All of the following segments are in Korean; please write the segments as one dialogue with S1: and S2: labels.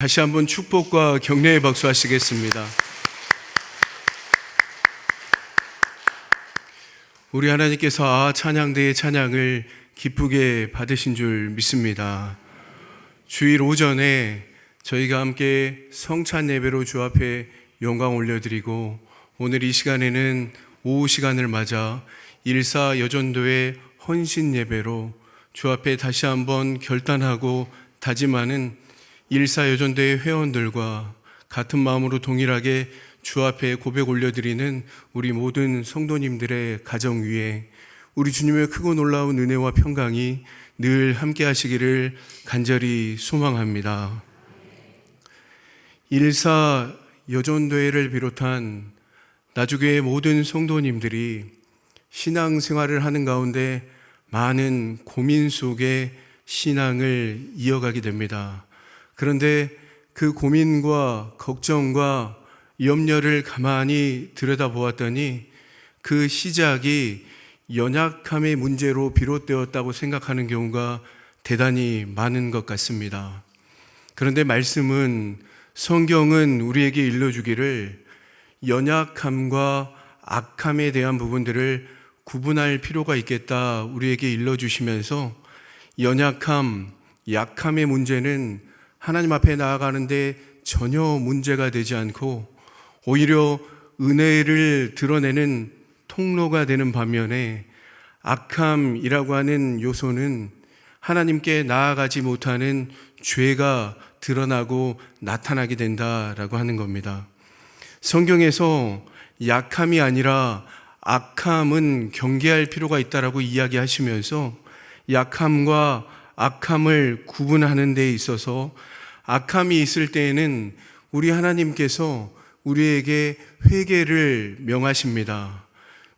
S1: 다시 한번 축복과 격려의 박수 하시겠습니다. 우리 하나님께서 아 찬양대의 찬양을 기쁘게 받으신 줄 믿습니다. 주일 오전에 저희가 함께 성찬 예배로 주 앞에 영광 올려드리고 오늘 이 시간에는 오후 시간을 맞아 일사 여전도의 헌신 예배로 주 앞에 다시 한번 결단하고 다짐하는 일사 여전도의 회원들과 같은 마음으로 동일하게 주 앞에 고백 올려드리는 우리 모든 성도님들의 가정 위에 우리 주님의 크고 놀라운 은혜와 평강이 늘 함께 하시기를 간절히 소망합니다. 일사 여전도회를 비롯한 나주교의 모든 성도님들이 신앙생활을 하는 가운데 많은 고민 속에 신앙을 이어가게 됩니다. 그런데 그 고민과 걱정과 염려를 가만히 들여다보았더니 그 시작이 연약함의 문제로 비롯되었다고 생각하는 경우가 대단히 많은 것 같습니다. 그런데 말씀은 성경은 우리에게 일러주기를 연약함과 악함에 대한 부분들을 구분할 필요가 있겠다 우리에게 일러주시면서 연약함, 약함의 문제는 하나님 앞에 나아가는데 전혀 문제가 되지 않고 오히려 은혜를 드러내는 통로가 되는 반면에 악함이라고 하는 요소는 하나님께 나아가지 못하는 죄가 드러나고 나타나게 된다라고 하는 겁니다. 성경에서 약함이 아니라 악함은 경계할 필요가 있다라고 이야기하시면서 약함과 악함을 구분하는 데 있어서 악함이 있을 때에는 우리 하나님께서 우리에게 회개를 명하십니다.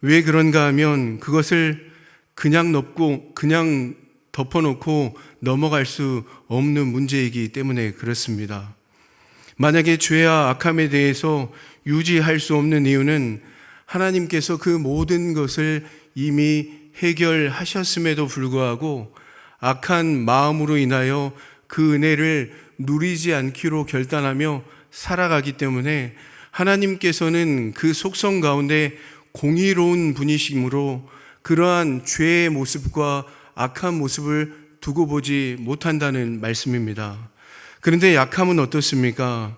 S1: 왜 그런가 하면 그것을 그냥 넘고 그냥 덮어놓고 넘어갈 수 없는 문제이기 때문에 그렇습니다. 만약에 죄와 악함에 대해서 유지할 수 없는 이유는 하나님께서 그 모든 것을 이미 해결하셨음에도 불구하고 악한 마음으로 인하여 그 은혜를 누리지 않기로 결단하며 살아가기 때문에 하나님께서는 그 속성 가운데 공의로운 분이심으로 그러한 죄의 모습과 악한 모습을 두고 보지 못한다는 말씀입니다. 그런데 약함은 어떻습니까?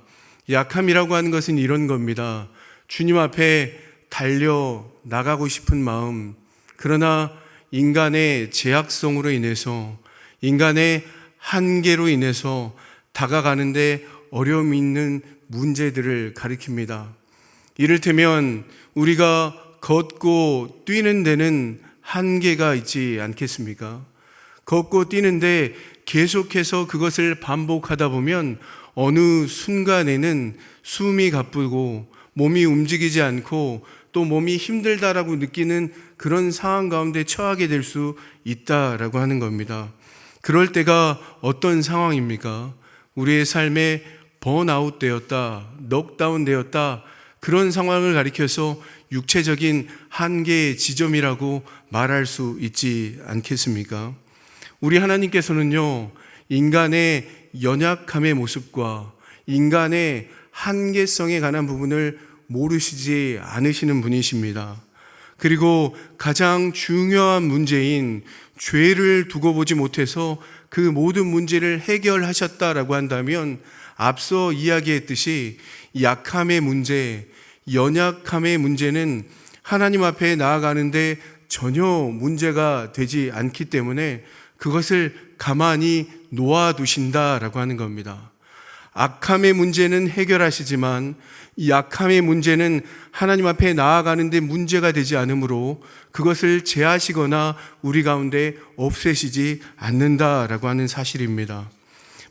S1: 약함이라고 하는 것은 이런 겁니다. 주님 앞에 달려 나가고 싶은 마음, 그러나 인간의 제약성으로 인해서, 인간의 한계로 인해서 다가가는데 어려움이 있는 문제들을 가리킵니다. 이를테면 우리가 걷고 뛰는 데는 한계가 있지 않겠습니까? 걷고 뛰는데 계속해서 그것을 반복하다 보면 어느 순간에는 숨이 가쁘고 몸이 움직이지 않고 또 몸이 힘들다라고 느끼는 그런 상황 가운데 처하게 될 수 있다라고 하는 겁니다. 그럴 때가 어떤 상황입니까? 우리의 삶에 번아웃 되었다, 넉다운 되었다, 그런 상황을 가리켜서 육체적인 한계의 지점이라고 말할 수 있지 않겠습니까? 우리 하나님께서는요, 인간의 연약함의 모습과 인간의 한계성에 관한 부분을 모르시지 않으시는 분이십니다. 그리고 가장 중요한 문제인 죄를 두고 보지 못해서 그 모든 문제를 해결하셨다라고 한다면 앞서 이야기했듯이 약함의 문제, 연약함의 문제는 하나님 앞에 나아가는데 전혀 문제가 되지 않기 때문에 그것을 가만히 놓아두신다라고 하는 겁니다. 악함의 문제는 해결하시지만 약함의 문제는 하나님 앞에 나아가는데 문제가 되지 않으므로 그것을 제하시거나 우리 가운데 없애시지 않는다라고 하는 사실입니다.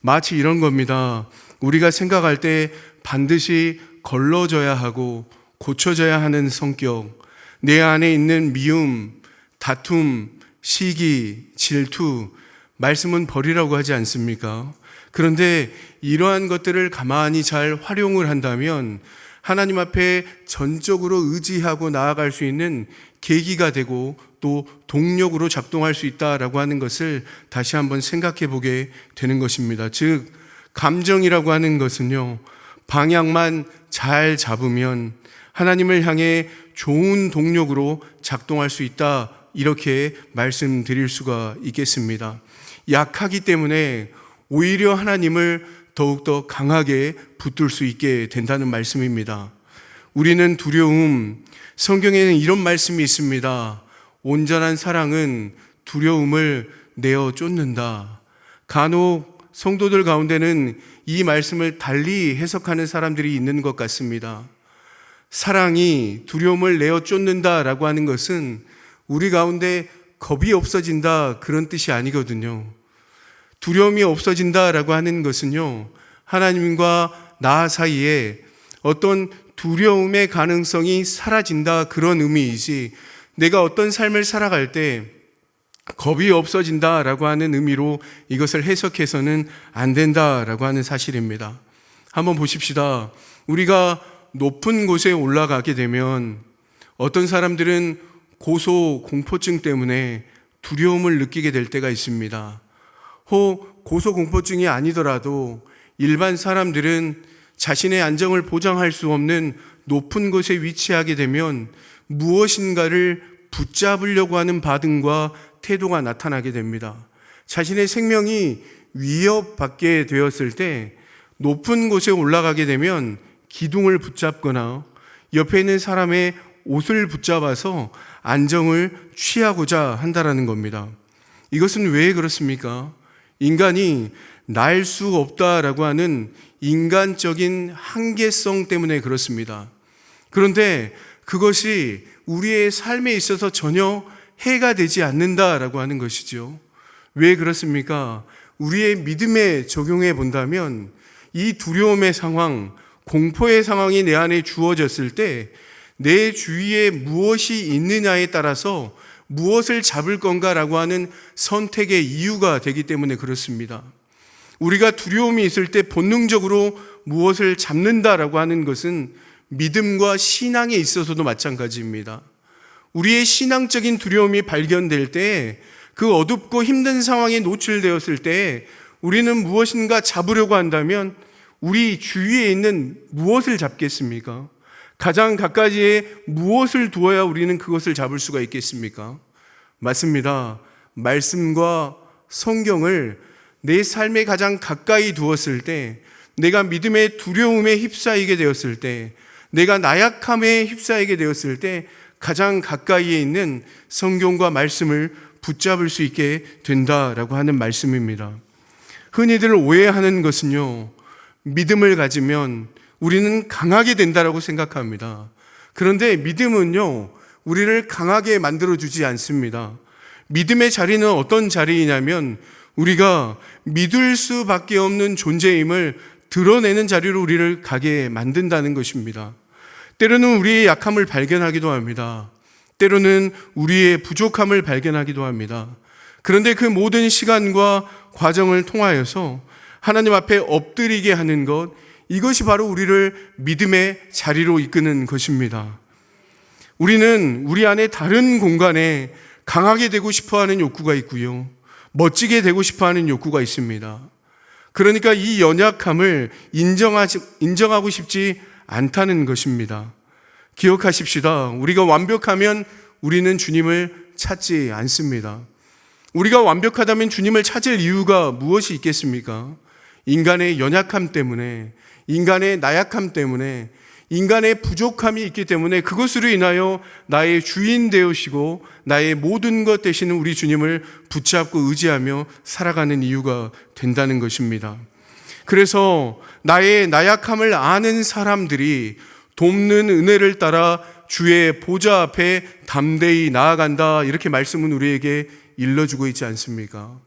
S1: 마치 이런 겁니다. 우리가 생각할 때 반드시 걸러져야 하고 고쳐져야 하는 성격, 내 안에 있는 미움, 다툼, 시기, 질투, 말씀은 버리라고 하지 않습니까? 그런데 이러한 것들을 가만히 잘 활용을 한다면 하나님 앞에 전적으로 의지하고 나아갈 수 있는 계기가 되고 또 동력으로 작동할 수 있다라고 하는 것을 다시 한번 생각해 보게 되는 것입니다. 즉, 감정이라고 하는 것은요, 방향만 잘 잡으면 하나님을 향해 좋은 동력으로 작동할 수 있다. 이렇게 말씀드릴 수가 있겠습니다. 약하기 때문에 오히려 하나님을 더욱더 강하게 붙들 수 있게 된다는 말씀입니다. 우리는 두려움, 성경에는 이런 말씀이 있습니다. 온전한 사랑은 두려움을 내어 쫓는다. 간혹 성도들 가운데는 이 말씀을 달리 해석하는 사람들이 있는 것 같습니다. 사랑이 두려움을 내어 쫓는다라고 하는 것은 우리 가운데 겁이 없어진다 그런 뜻이 아니거든요. 두려움이 없어진다라고 하는 것은요. 하나님과 나 사이에 어떤 두려움의 가능성이 사라진다 그런 의미이지 내가 어떤 삶을 살아갈 때 겁이 없어진다라고 하는 의미로 이것을 해석해서는 안 된다라고 하는 사실입니다. 한번 보십시다. 우리가 높은 곳에 올라가게 되면 어떤 사람들은 고소 공포증 때문에 두려움을 느끼게 될 때가 있습니다. 혹 고소 공포증이 아니더라도 일반 사람들은 자신의 안정을 보장할 수 없는 높은 곳에 위치하게 되면 무엇인가를 붙잡으려고 하는 반응과 태도가 나타나게 됩니다. 자신의 생명이 위협받게 되었을 때 높은 곳에 올라가게 되면 기둥을 붙잡거나 옆에 있는 사람의 옷을 붙잡아서 안정을 취하고자 한다라는 겁니다. 이것은 왜 그렇습니까? 인간이 날 수 없다라고 하는 인간적인 한계성 때문에 그렇습니다. 그런데 그것이 우리의 삶에 있어서 전혀 해가 되지 않는다라고 하는 것이죠. 왜 그렇습니까? 우리의 믿음에 적용해 본다면 이 두려움의 상황, 공포의 상황이 내 안에 주어졌을 때 내 주위에 무엇이 있느냐에 따라서 무엇을 잡을 건가라고 하는 선택의 이유가 되기 때문에 그렇습니다. 우리가 두려움이 있을 때 본능적으로 무엇을 잡는다라고 하는 것은 믿음과 신앙에 있어서도 마찬가지입니다. 우리의 신앙적인 두려움이 발견될 때 그 어둡고 힘든 상황에 노출되었을 때 우리는 무엇인가 잡으려고 한다면 우리 주위에 있는 무엇을 잡겠습니까? 가장 가까이에 무엇을 두어야 우리는 그것을 잡을 수가 있겠습니까? 맞습니다. 말씀과 성경을 내 삶에 가장 가까이 두었을 때, 내가 믿음의 두려움에 휩싸이게 되었을 때, 내가 나약함에 휩싸이게 되었을 때, 가장 가까이에 있는 성경과 말씀을 붙잡을 수 있게 된다라고 하는 말씀입니다. 흔히들 오해하는 것은요, 믿음을 가지면 우리는 강하게 된다라고 생각합니다. 그런데 믿음은요, 우리를 강하게 만들어주지 않습니다. 믿음의 자리는 어떤 자리이냐면 우리가 믿을 수밖에 없는 존재임을 드러내는 자리로 우리를 가게 만든다는 것입니다. 때로는 우리의 약함을 발견하기도 합니다. 때로는 우리의 부족함을 발견하기도 합니다. 그런데 그 모든 시간과 과정을 통하여서 하나님 앞에 엎드리게 하는 것, 이것이 바로 우리를 믿음의 자리로 이끄는 것입니다. 우리는 우리 안에 다른 공간에 강하게 되고 싶어 하는 욕구가 있고요. 멋지게 되고 싶어 하는 욕구가 있습니다. 그러니까 이 연약함을 인정하지, 인정하고 싶지 않다는 것입니다. 기억하십시다. 우리가 완벽하면 우리는 주님을 찾지 않습니다. 우리가 완벽하다면 주님을 찾을 이유가 무엇이 있겠습니까? 인간의 연약함 때문에, 인간의 나약함 때문에, 인간의 부족함이 있기 때문에 그것으로 인하여 나의 주인 되으시고 나의 모든 것 되시는 우리 주님을 붙잡고 의지하며 살아가는 이유가 된다는 것입니다. 그래서 나의 나약함을 아는 사람들이 돕는 은혜를 따라 주의 보좌 앞에 담대히 나아간다. 이렇게 말씀은 우리에게 일러주고 있지 않습니까?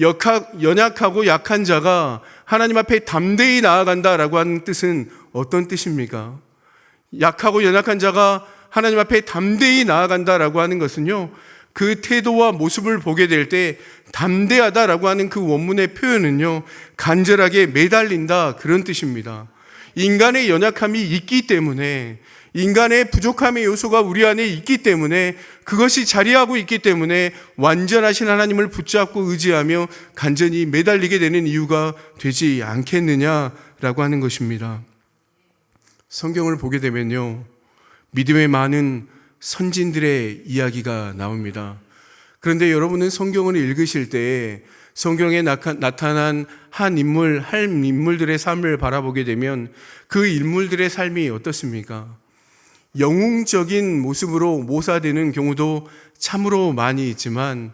S1: 역학, 연약하고 약한 자가 하나님 앞에 담대히 나아간다라고 하는 뜻은 어떤 뜻입니까? 약하고 연약한 자가 하나님 앞에 담대히 나아간다라고 하는 것은요, 그 태도와 모습을 보게 될 때 담대하다라고 하는 그 원문의 표현은요, 간절하게 매달린다 그런 뜻입니다. 인간의 연약함이 있기 때문에 인간의 부족함의 요소가 우리 안에 있기 때문에 그것이 자리하고 있기 때문에 완전하신 하나님을 붙잡고 의지하며 간절히 매달리게 되는 이유가 되지 않겠느냐라고 하는 것입니다. 성경을 보게 되면요. 믿음의 많은 선진들의 이야기가 나옵니다. 그런데 여러분은 성경을 읽으실 때 성경에 나타난 한 인물, 한 인물들의 삶을 바라보게 되면 그 인물들의 삶이 어떻습니까? 영웅적인 모습으로 모사되는 경우도 참으로 많이 있지만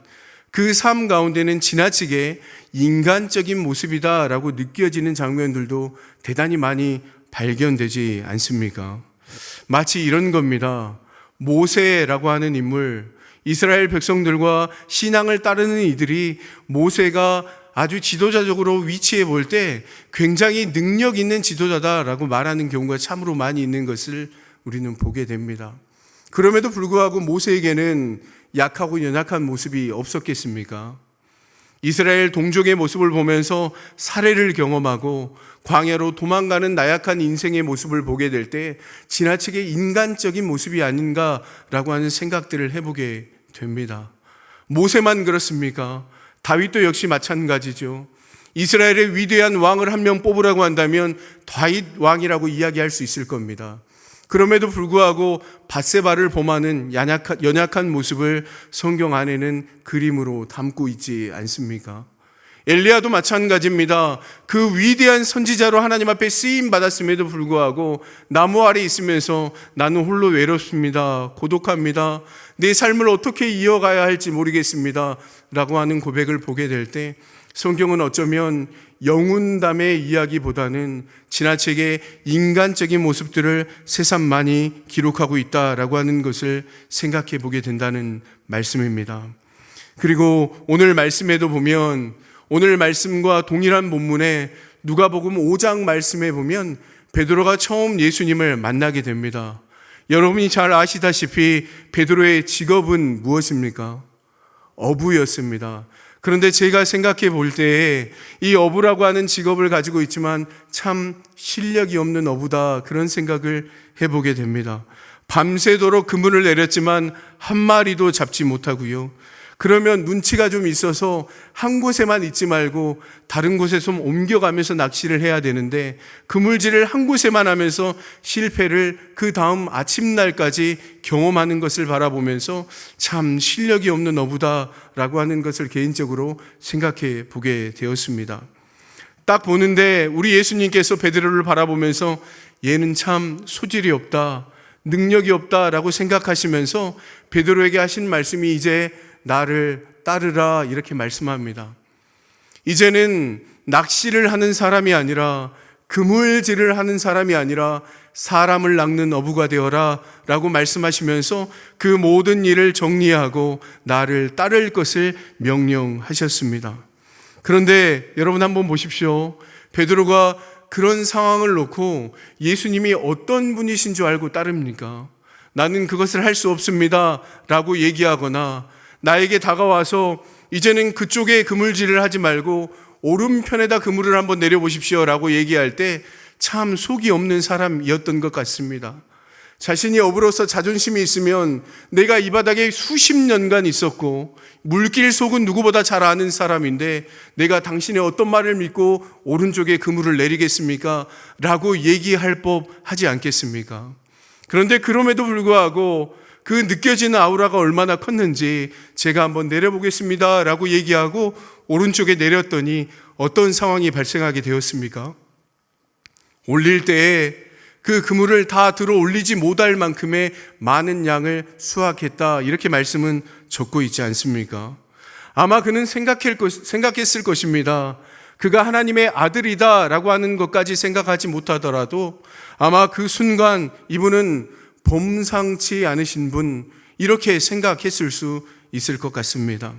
S1: 그 삶 가운데는 지나치게 인간적인 모습이다라고 느껴지는 장면들도 대단히 많이 발견되지 않습니까? 마치 이런 겁니다. 모세라고 하는 인물, 이스라엘 백성들과 신앙을 따르는 이들이 모세가 아주 지도자적으로 위치해 볼 때 굉장히 능력 있는 지도자다라고 말하는 경우가 참으로 많이 있는 것을 우리는 보게 됩니다. 그럼에도 불구하고 모세에게는 약하고 연약한 모습이 없었겠습니까? 이스라엘 동족의 모습을 보면서 사례를 경험하고 광야로 도망가는 나약한 인생의 모습을 보게 될 때 지나치게 인간적인 모습이 아닌가라고 하는 생각들을 해보게 됩니다. 모세만 그렇습니까? 다윗도 역시 마찬가지죠. 이스라엘의 위대한 왕을 한 명 뽑으라고 한다면 다윗 왕이라고 이야기할 수 있을 겁니다. 그럼에도 불구하고 바세바를 범하는 연약한, 연약한 모습을 성경 안에는 그림으로 담고 있지 않습니까? 엘리야도 마찬가지입니다. 그 위대한 선지자로 하나님 앞에 쓰임 받았음에도 불구하고 나무 아래 있으면서 나는 홀로 외롭습니다. 고독합니다. 내 삶을 어떻게 이어가야 할지 모르겠습니다. 라고 하는 고백을 보게 될 때 성경은 어쩌면 영운담의 이야기보다는 지나치게 인간적인 모습들을 새삼 많이 기록하고 있다라고 하는 것을 생각해 보게 된다는 말씀입니다. 그리고 오늘 말씀에도 보면 오늘 말씀과 동일한 본문에 누가복음 5장 말씀에 보면 베드로가 처음 예수님을 만나게 됩니다. 여러분이 잘 아시다시피 베드로의 직업은 무엇입니까? 어부였습니다. 그런데 제가 생각해 볼때이 어부라고 하는 직업을 가지고 있지만 참 실력이 없는 어부다 그런 생각을 해보게 됩니다. 밤새도록 그물을 내렸지만 한 마리도 잡지 못하고요. 그러면 눈치가 좀 있어서 한 곳에만 있지 말고 다른 곳에 좀 옮겨가면서 낚시를 해야 되는데 그물질을 한 곳에만 하면서 실패를 그 다음 아침날까지 경험하는 것을 바라보면서 참 실력이 없는 어부다라고 하는 것을 개인적으로 생각해 보게 되었습니다. 딱 보는데 우리 예수님께서 베드로를 바라보면서 얘는 참 소질이 없다. 능력이 없다라고 생각하시면서 베드로에게 하신 말씀이 이제 나를 따르라 이렇게 말씀합니다. 이제는 낚시를 하는 사람이 아니라 그물질을 하는 사람이 아니라 사람을 낚는 어부가 되어라 라고 말씀하시면서 그 모든 일을 정리하고 나를 따를 것을 명령하셨습니다. 그런데 여러분 한번 보십시오. 베드로가 그런 상황을 놓고 예수님이 어떤 분이신 줄 알고 따릅니까? 나는 그것을 할 수 없습니다. 라고 얘기하거나 나에게 다가와서 이제는 그쪽에 그물질을 하지 말고 오른편에다 그물을 한번 내려보십시오 라고 얘기할 때 참 속이 없는 사람이었던 것 같습니다. 자신이 업으로서 자존심이 있으면 내가 이 바닥에 수십 년간 있었고 물길 속은 누구보다 잘 아는 사람인데 내가 당신의 어떤 말을 믿고 오른쪽에 그물을 내리겠습니까? 라고 얘기할 법 하지 않겠습니까? 그런데 그럼에도 불구하고 그 느껴지는 아우라가 얼마나 컸는지 제가 한번 내려보겠습니다. 라고 얘기하고 오른쪽에 내렸더니 어떤 상황이 발생하게 되었습니까? 올릴 때에 그 그물을 다 들어 올리지 못할 만큼의 많은 양을 수확했다. 이렇게 말씀은 적고 있지 않습니까? 아마 그는 생각했을 것입니다. 그가 하나님의 아들이다 라고 하는 것까지 생각하지 못하더라도 아마 그 순간 이분은 범상치 않으신 분, 이렇게 생각했을 수 있을 것 같습니다.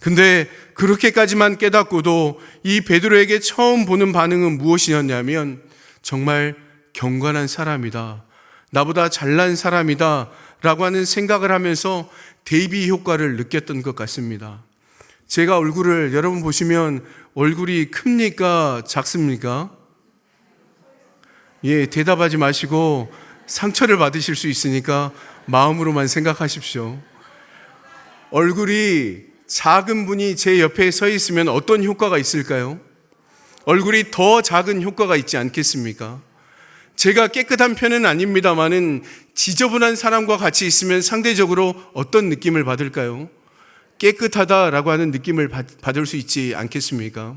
S1: 근데 그렇게까지만 깨닫고도 이 베드로에게 처음 보는 반응은 무엇이었냐면 정말 경건한 사람이다. 나보다 잘난 사람이다. 라고 하는 생각을 하면서 대비 효과를 느꼈던 것 같습니다. 제가 얼굴을 여러분 보시면 얼굴이 큽니까? 작습니까? 예, 대답하지 마시고 상처를 받으실 수 있으니까 마음으로만 생각하십시오. 얼굴이 작은 분이 제 옆에 서 있으면 어떤 효과가 있을까요? 얼굴이 더 작은 효과가 있지 않겠습니까? 제가 깨끗한 편은 아닙니다만은 지저분한 사람과 같이 있으면 상대적으로 어떤 느낌을 받을까요? 깨끗하다라고 하는 느낌을 받- 받을 수 있지 않겠습니까?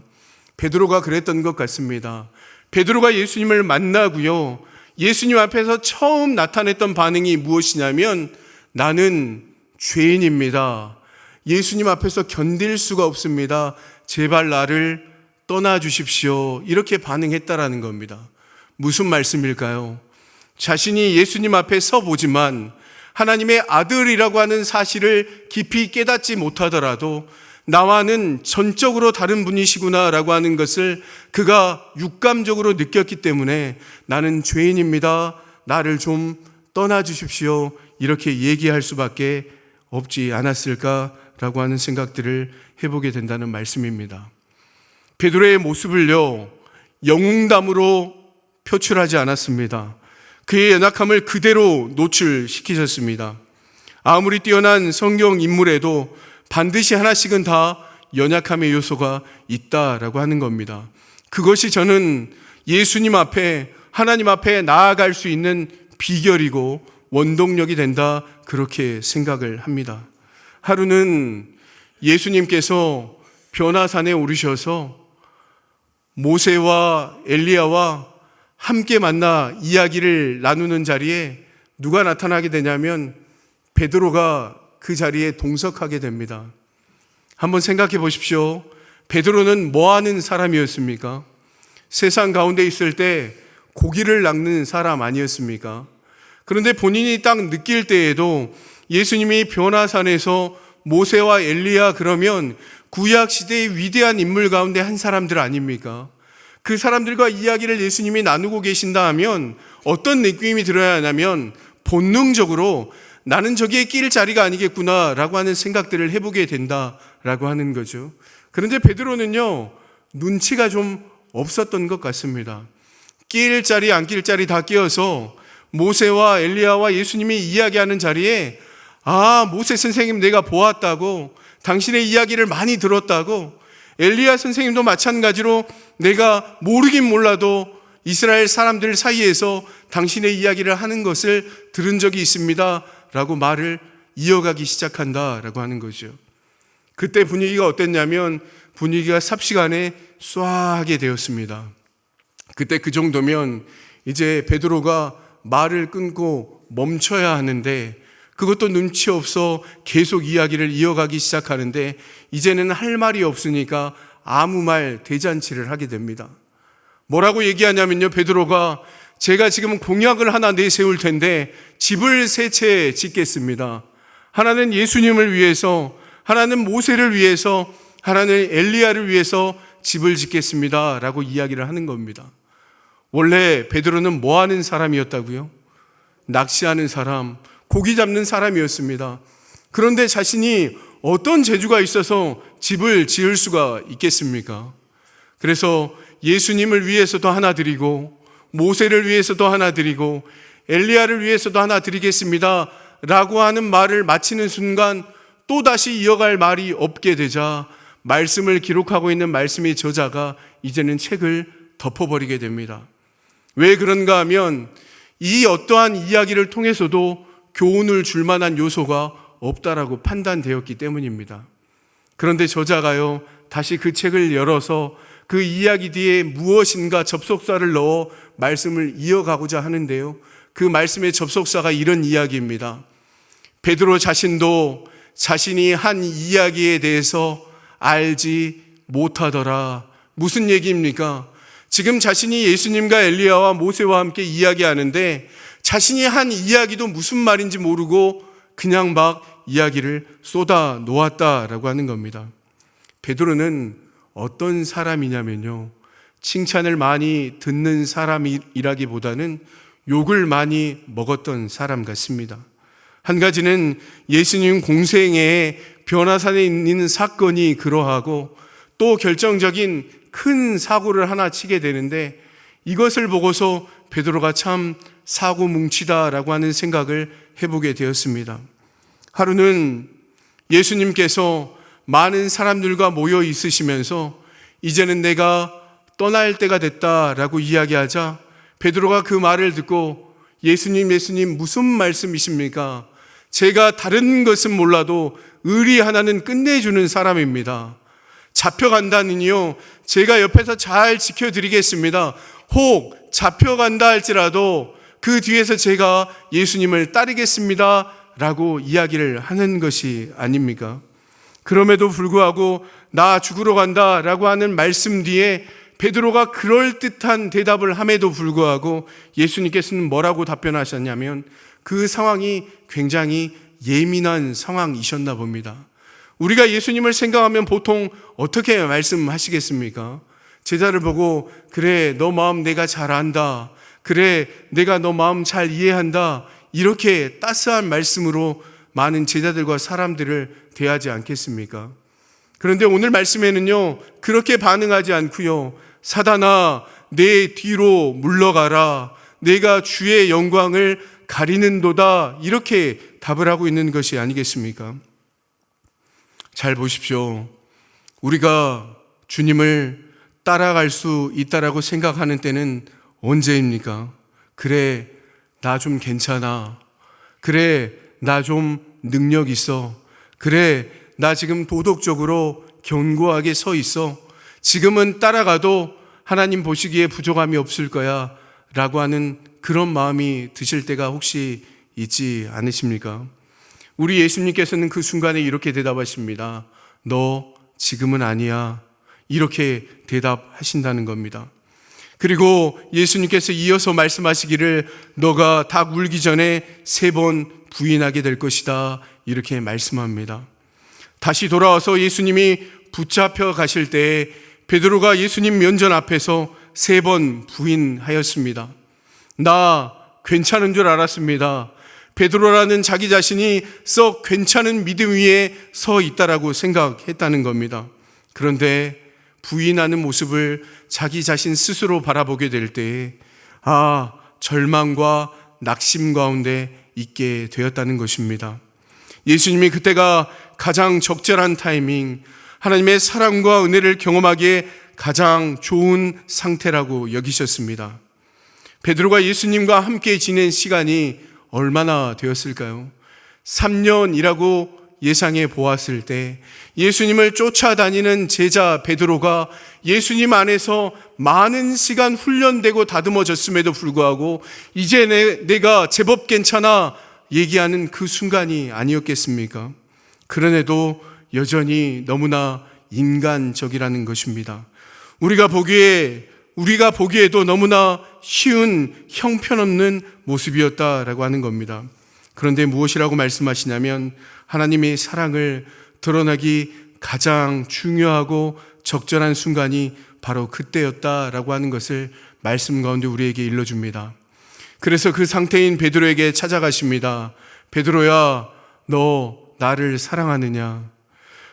S1: 베드로가 그랬던 것 같습니다. 베드로가 예수님을 만나고요. 예수님 앞에서 처음 나타냈던 반응이 무엇이냐면 나는 죄인입니다. 예수님 앞에서 견딜 수가 없습니다. 제발 나를 떠나 주십시오. 이렇게 반응했다라는 겁니다. 무슨 말씀일까요? 자신이 예수님 앞에 서 보지만 하나님의 아들이라고 하는 사실을 깊이 깨닫지 못하더라도 나와는 전적으로 다른 분이시구나라고 하는 것을 그가 육감적으로 느꼈기 때문에 나는 죄인입니다. 나를 좀 떠나 주십시오. 이렇게 얘기할 수밖에 없지 않았을까라고 하는 생각들을 해보게 된다는 말씀입니다. 베드로의 모습을요, 영웅담으로 표출하지 않았습니다. 그의 연약함을 그대로 노출시키셨습니다. 아무리 뛰어난 성경 인물에도 반드시 하나씩은 다 연약함의 요소가 있다라고 하는 겁니다. 그것이 저는 예수님 앞에, 하나님 앞에 나아갈 수 있는 비결이고 원동력이 된다, 그렇게 생각을 합니다. 하루는 예수님께서 변화산에 오르셔서 모세와 엘리야와 함께 만나 이야기를 나누는 자리에 누가 나타나게 되냐면 베드로가 그 자리에 동석하게 됩니다. 한번 생각해 보십시오. 베드로는 뭐 하는 사람이었습니까? 세상 가운데 있을 때 고기를 낚는 사람 아니었습니까? 그런데 본인이 딱 느낄 때에도 예수님이 변화산에서 모세와 엘리야 그러면 구약 시대의 위대한 인물 가운데 한 사람들 아닙니까? 그 사람들과 이야기를 예수님이 나누고 계신다 하면 어떤 느낌이 들어야 하냐면 본능적으로 나는 저기에 낄 자리가 아니겠구나라고 하는 생각들을 해보게 된다라고 하는 거죠. 그런데 베드로는요 눈치가 좀 없었던 것 같습니다. 낄 자리 안낄 자리 다 끼어서 모세와 엘리야와 예수님이 이야기하는 자리에 아 모세 선생님 내가 보았다고 당신의 이야기를 많이 들었다고 엘리야 선생님도 마찬가지로 내가 모르긴 몰라도 이스라엘 사람들 사이에서 당신의 이야기를 하는 것을 들은 적이 있습니다. 라고 말을 이어가기 시작한다. 라고 하는 거죠. 그때 분위기가 어땠냐면 분위기가 삽시간에 쏴하게 되었습니다. 그때 그 정도면 이제 베드로가 말을 끊고 멈춰야 하는데 그것도 눈치 없어 계속 이야기를 이어가기 시작하는데 이제는 할 말이 없으니까 아무 말 대잔치를 하게 됩니다. 뭐라고 얘기하냐면요. 베드로가 제가 지금 공약을 하나 내세울 텐데 집을 세 채 짓겠습니다. 하나는 예수님을 위해서, 하나는 모세를 위해서, 하나는 엘리야를 위해서 집을 짓겠습니다. 라고 이야기를 하는 겁니다. 원래 베드로는 뭐 하는 사람이었다고요? 낚시하는 사람, 고기 잡는 사람이었습니다. 그런데 자신이 어떤 재주가 있어서 집을 지을 수가 있겠습니까? 그래서 예수님을 위해서도 하나 드리고 모세를 위해서도 하나 드리고 엘리야를 위해서도 하나 드리겠습니다. 라고 하는 말을 마치는 순간 또다시 이어갈 말이 없게 되자 말씀을 기록하고 있는 말씀의 저자가 이제는 책을 덮어버리게 됩니다. 왜 그런가 하면 이 어떠한 이야기를 통해서도 교훈을 줄 만한 요소가 없다라고 판단되었기 때문입니다. 그런데 저자가요, 다시 그 책을 열어서 그 이야기 뒤에 무엇인가 접속사를 넣어 말씀을 이어가고자 하는데요. 그 말씀의 접속사가 이런 이야기입니다. 베드로 자신도 자신이 한 이야기에 대해서 알지 못하더라. 무슨 얘기입니까? 지금 자신이 예수님과 엘리야와 모세와 함께 이야기하는데 자신이 한 이야기도 무슨 말인지 모르고 그냥 막 이야기를 쏟아 놓았다라고 하는 겁니다. 베드로는 어떤 사람이냐면요. 칭찬을 많이 듣는 사람이라기보다는 욕을 많이 먹었던 사람 같습니다. 한 가지는 예수님 공생에 변화산에 있는 사건이 그러하고 또 결정적인 큰 사고를 하나 치게 되는데 이것을 보고서 베드로가 참 사고 뭉치다라고 하는 생각을 해보게 되었습니다. 하루는 예수님께서 많은 사람들과 모여 있으시면서 이제는 내가 떠날 때가 됐다라고 이야기하자 베드로가 그 말을 듣고 예수님 예수님 무슨 말씀이십니까? 제가 다른 것은 몰라도 의리 하나는 끝내주는 사람입니다. 잡혀간다니요. 제가 옆에서 잘 지켜드리겠습니다. 혹 잡혀간다 할지라도 그 뒤에서 제가 예수님을 따르겠습니다. 라고 이야기를 하는 것이 아닙니까? 그럼에도 불구하고 나 죽으러 간다 라고 하는 말씀 뒤에 베드로가 그럴듯한 대답을 함에도 불구하고 예수님께서는 뭐라고 답변하셨냐면 그 상황이 굉장히 예민한 상황이셨나 봅니다. 우리가 예수님을 생각하면 보통 어떻게 말씀하시겠습니까? 제자를 보고 그래 너 마음 내가 잘 안다. 그래 내가 너 마음 잘 이해한다. 이렇게 따스한 말씀으로 많은 제자들과 사람들을 대하지 않겠습니까? 그런데 오늘 말씀에는요, 그렇게 반응하지 않고요, 사단아, 내 뒤로 물러가라. 내가 주의 영광을 가리는도다. 이렇게 답을 하고 있는 것이 아니겠습니까? 잘 보십시오. 우리가 주님을 따라갈 수 있다라고 생각하는 때는 언제입니까? 그래, 나 좀 괜찮아. 그래, 나 좀 능력 있어. 그래, 나 지금 도덕적으로 견고하게 서 있어. 지금은 따라가도 하나님 보시기에 부족함이 없을 거야. 라고 하는 그런 마음이 드실 때가 혹시 있지 않으십니까? 우리 예수님께서는 그 순간에 이렇게 대답하십니다. 너 지금은 아니야. 이렇게 대답하신다는 겁니다. 그리고 예수님께서 이어서 말씀하시기를 너가 닭 울기 전에 세 번 부인하게 될 것이다. 이렇게 말씀합니다. 다시 돌아와서 예수님이 붙잡혀 가실 때 베드로가 예수님 면전 앞에서 세 번 부인하였습니다. 나 괜찮은 줄 알았습니다. 베드로라는 자기 자신이 썩 괜찮은 믿음 위에 서 있다라고 생각했다는 겁니다. 그런데 부인하는 모습을 자기 자신 스스로 바라보게 될 때, 아, 절망과 낙심 가운데 있게 되었다는 것입니다. 예수님이 그때가 가장 적절한 타이밍, 하나님의 사랑과 은혜를 경험하기에 가장 좋은 상태라고 여기셨습니다. 베드로가 예수님과 함께 지낸 시간이 얼마나 되었을까요? 3년이라고 예상해 보았을 때 예수님을 쫓아다니는 제자 베드로가 예수님 안에서 많은 시간 훈련되고 다듬어졌음에도 불구하고 이제 내, 내가 제법 괜찮아 얘기하는 그 순간이 아니었겠습니까? 그런데도 여전히 너무나 인간적이라는 것입니다. 우리가 보기에 우리가 보기에도 너무나 쉬운 형편없는 모습이었다라고 하는 겁니다. 그런데 무엇이라고 말씀하시냐면 하나님의 사랑을 드러나기 가장 중요하고 적절한 순간이 바로 그때였다라고 하는 것을 말씀 가운데 우리에게 일러줍니다. 그래서 그 상태인 베드로에게 찾아가십니다. 베드로야, 너 나를 사랑하느냐?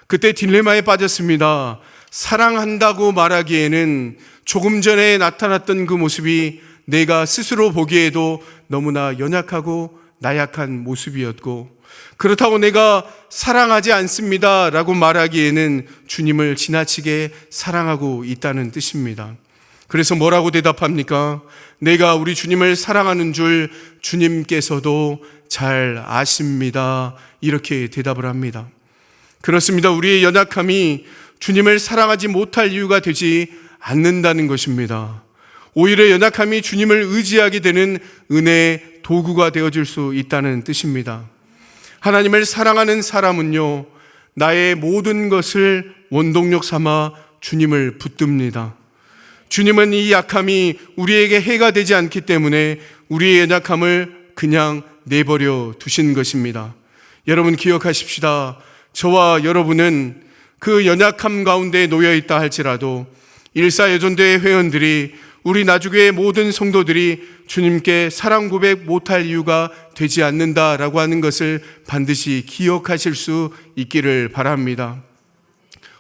S1: 그때 딜레마에 빠졌습니다. 사랑한다고 말하기에는 조금 전에 나타났던 그 모습이 내가 스스로 보기에도 너무나 연약하고 나약한 모습이었고, 그렇다고 내가 사랑하지 않습니다. 라고 말하기에는 주님을 지나치게 사랑하고 있다는 뜻입니다. 그래서 뭐라고 대답합니까? 내가 우리 주님을 사랑하는 줄 주님께서도 잘 아십니다. 이렇게 대답을 합니다. 그렇습니다. 우리의 연약함이 주님을 사랑하지 못할 이유가 되지 않는다는 것입니다. 오히려 연약함이 주님을 의지하게 되는 은혜의 도구가 되어줄 수 있다는 뜻입니다. 하나님을 사랑하는 사람은요, 나의 모든 것을 원동력 삼아 주님을 붙듭니다. 주님은 이 약함이 우리에게 해가 되지 않기 때문에 우리의 연약함을 그냥 내버려 두신 것입니다. 여러분 기억하십시다. 저와 여러분은 그 연약함 가운데 놓여 있다 할지라도 일사여전대 회원들이 우리 나주교의 모든 성도들이 주님께 사랑 고백 못할 이유가 되지 않는다라고 하는 것을 반드시 기억하실 수 있기를 바랍니다.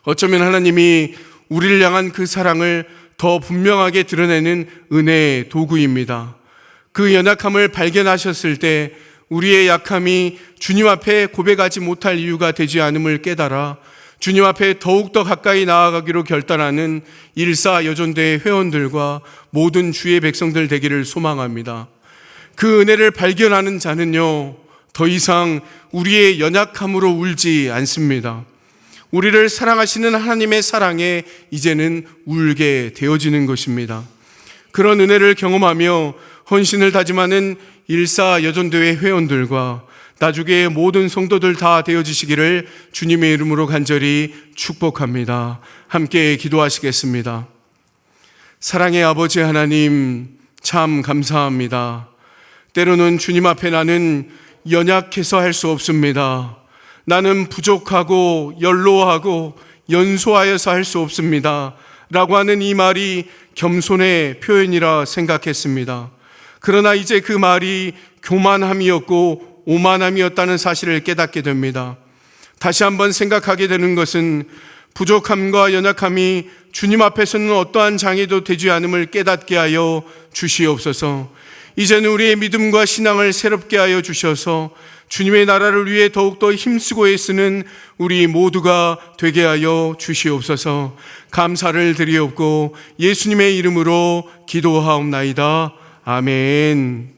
S1: 어쩌면 하나님이 우리를 향한 그 사랑을 더 분명하게 드러내는 은혜의 도구입니다. 그 연약함을 발견하셨을 때 우리의 약함이 주님 앞에 고백하지 못할 이유가 되지 않음을 깨달아 주님 앞에 더욱더 가까이 나아가기로 결단하는 일사 여전대 회원들과 모든 주의 백성들 되기를 소망합니다. 그 은혜를 발견하는 자는요, 더 이상 우리의 연약함으로 울지 않습니다. 우리를 사랑하시는 하나님의 사랑에 이제는 울게 되어지는 것입니다. 그런 은혜를 경험하며 헌신을 다짐하는 일사 여전대회 회원들과 나중에 모든 성도들 다 되어지시기를 주님의 이름으로 간절히 축복합니다. 함께 기도하시겠습니다. 사랑의 아버지 하나님, 참 감사합니다. 때로는 주님 앞에 나는 연약해서 할 수 없습니다. 나는 부족하고 연로하고 연소하여서 할 수 없습니다. 라고 하는 이 말이 겸손의 표현이라 생각했습니다. 그러나 이제 그 말이 교만함이었고 오만함이었다는 사실을 깨닫게 됩니다. 다시 한번 생각하게 되는 것은 부족함과 연약함이 주님 앞에서는 어떠한 장애도 되지 않음을 깨닫게 하여 주시옵소서. 이제는 우리의 믿음과 신앙을 새롭게 하여 주셔서 주님의 나라를 위해 더욱더 힘쓰고 애쓰는 우리 모두가 되게 하여 주시옵소서. 감사를 드리옵고 예수님의 이름으로 기도하옵나이다. 아멘.